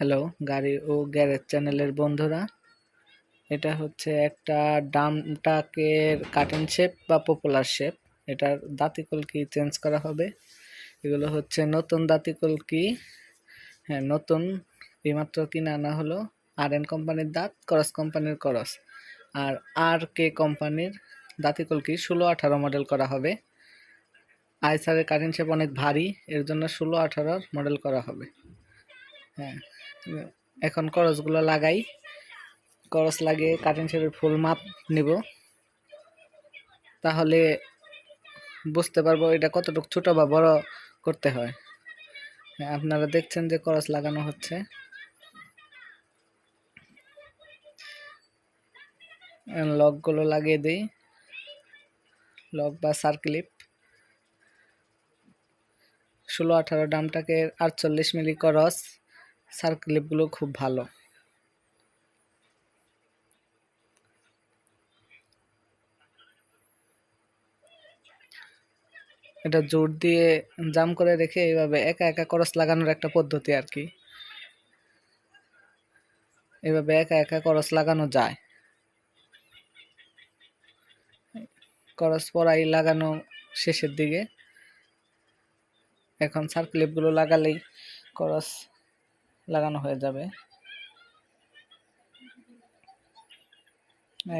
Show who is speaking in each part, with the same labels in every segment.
Speaker 1: Hello, গাড়ি ও garage চ্যানেলের বন্ধুরা। এটা হচ্ছে একটা ডামটাকের কাটিং শেপ বা পপুলার শেপ এটার দাঁতিকলকি চেঞ্জ করা হবে? এগুলো হচ্ছে নতুন দাঁতিকলকি হ্যাঁ নতুন এইমাত্র কিনে আনা হলো। আর এন কোম্পানির দাঁত করস কোম্পানির করস আর আর কে কোম্পানির দাঁতিকলকি ষোলো আঠারো মডেল করা হবে। আইসারের কাটিং শেপ অনেক ভারী, এর জন্য ষোলো আঠারোর মডেল করা হবে। হ্যাঁ এখন করসগুলো লাগাই। করস লাগিয়ে কাটিং শেপের ফুল মাপ নিব। তাহলে বুঝতে পারব এটা কতটুকু ছোট বা বড় করতে হয়। হ্যাঁ, আপনারা দেখছেন যে করস লাগানো হচ্ছে। লকগুলো লাগিয়ে দিই। লক বা সার্ক্লিপ ষোলো আঠারো ডামটাকে আটচল্লিশ মিলি করস সার্ক্লিপগুলো খুব ভালো। এটা জোর দিয়ে জাম করে রেখে এইভাবে একা একা করস লাগানোর একটা পদ্ধতি আর কি। এভাবে একা একা করস লাগানো যায়। করস পরাই লাগানো শেষের দিকে। এখন সার্ক্লিপগুলো লাগালেই করস লাগানো হয়ে যাবে।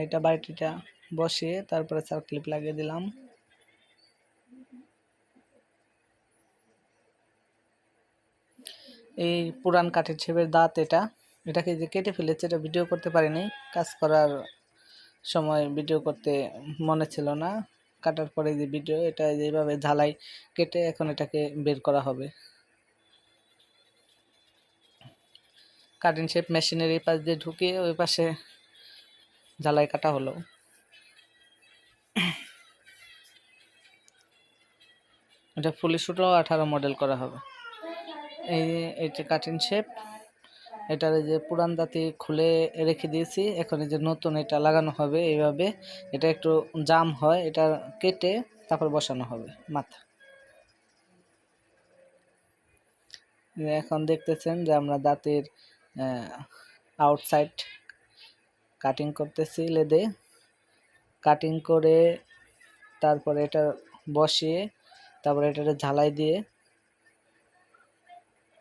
Speaker 1: এটা বাড়িটিটা বসিয়ে তারপরে সার্ক্লিপ লাগিয়ে দিলাম। এই পুরান কাঠের ছেপের দাঁত এটা। এটাকে যে কেটে ফেলেছে, এটা ভিডিও করতে পারিনি। কাজ করার সময় ভিডিও করতে মনে ছিল না। কাটার পরে যে ভিডিও এটা যেভাবে ঝালাই কেটে এখন এটাকে বের করা হবে। কাটিং শেপ মেশিনের এই পাশ দিয়ে ঢুকিয়ে ওই পাশে ঝালাই কাটা হলো। এটা ফুলি ষোলো আঠারো মডেল করা হবে। এই এটা কাটিং শেপ এটার যে পুরান দাঁতি খুলে রেখে দিয়েছি। এখন এই যে নতুন এটা লাগানো হবে এইভাবে। এটা একটু জাম হয়, এটা কেটে তারপর বসানো হবে মাথা। এখন দেখতেছেন যে আমরা দাঁতের আউটসাইড কাটিং করতেছি লেদে। কাটিং করে তারপরে এটা বসিয়ে, তারপরে এটা ঝালাই দিয়ে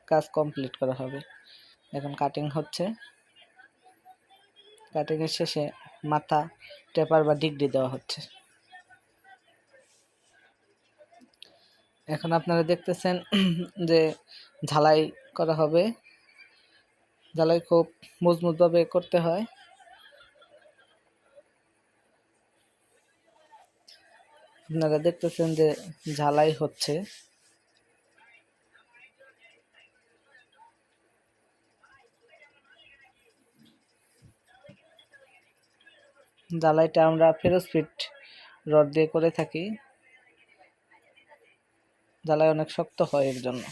Speaker 1: কাজ কমপ্লিট করা হবে। এখন কাটিং হচ্ছে। কাটিংয়ের শেষে মাথা টেপার বা ডিগ্রি দেওয়া হচ্ছে। এখন আপনারা দেখতেছেন যে ঝালাই করা হবে। ঝালাই খুব মজবুতভাবে করতে হয়। আপনারা দেখতেছেন যে ঝালাই হচ্ছে। জ্বালাইটা আমরা ফেরোজ ফিট রড দিয়ে করে থাকি। জ্বালাই অনেক শক্ত হয় এর জন্য।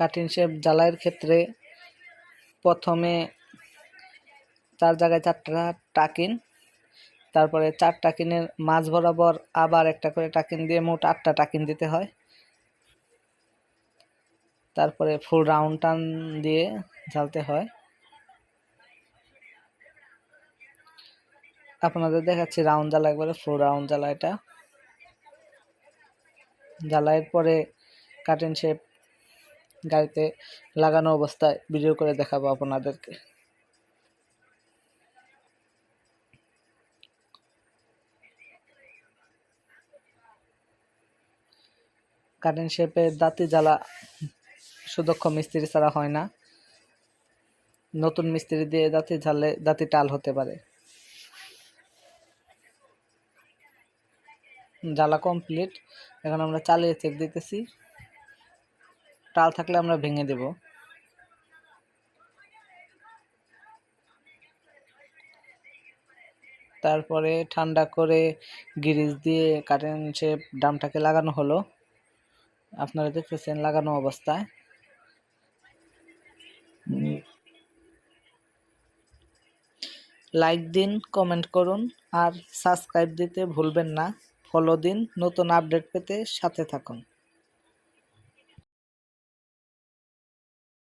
Speaker 1: কাটিং শেপ জ্বালাইয়ের ক্ষেত্রে প্রথমে চার জায়গায় চারটা টাকিন, তারপরে চার টাকিনের মাঝ বরাবর আবার একটা করে টাকিন দিয়ে মোট আটটা টাকিন দিতে হয়। তারপরে ফুল রাউন্ড টান দিয়ে ঝালতে হয়। আপনাদের দেখাচ্ছি রাউন্ড জ্বালা, একবারে ফুল রাউন্ড জ্বালা এটা। জ্বালাইয়ের পরে কাটিং শেপ গাড়িতে লাগানো অবস্থায় ভিডিও করে দেখাবো আপনাদেরকে। কাটিং শেপে দাঁতি জ্বালা সুদক্ষ মিস্ত্রি ছাড়া হয় না। নতুন মিস্ত্রি দিয়ে দাঁতি ঝালে দাঁতি টাল হতে পারে। জ্বালা কমপ্লিট এখন আমরা চালিয়ে চেক দিতেছি। টাল থাকলে আমরা ভেঙে দেব। তারপরে ঠান্ডা করে গিরিজ দিয়ে কারেন্ট শেপ ডামটাকে লাগানো হলো। আপনারা দেখতেছেন লাগানো অবস্থায়। লাইক দিন, কমেন্ট করুন আর সাবস্ক্রাইব দিতে ভুলবেন না। ফলো দিন, নতুন আপডেট পেতে সাথে থাকুন।